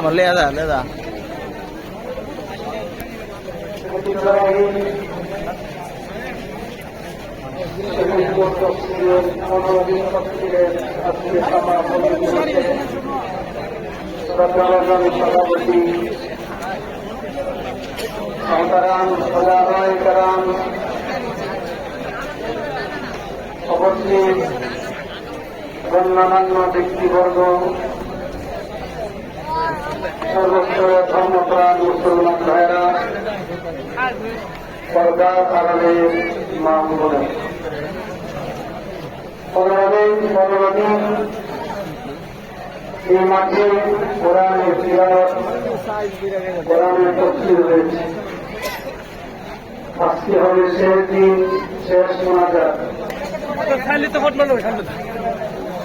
మరి లేదా లేదా సభాపతి సోదరాం సదారాయకరాం গণ্যমান্য ব্যক্তিবর্গ সর্বস্তরের ধর্মপ্রাণ মুসলমান ভাইরা পর্দার কারণে মা বলে এই মাঠে কোরআনের তিলাওয়াত, কোরআনের তফসিল হয়েছে আজকে হবে শেষ দিন, শেষ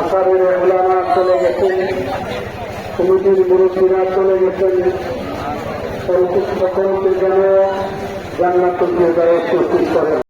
আকারের ওলামা চলে গেছেন কমিটির মুরব্বীরা চলে গেছেন। সকলকে যেন জান্নাত প্রস্তুত করেন।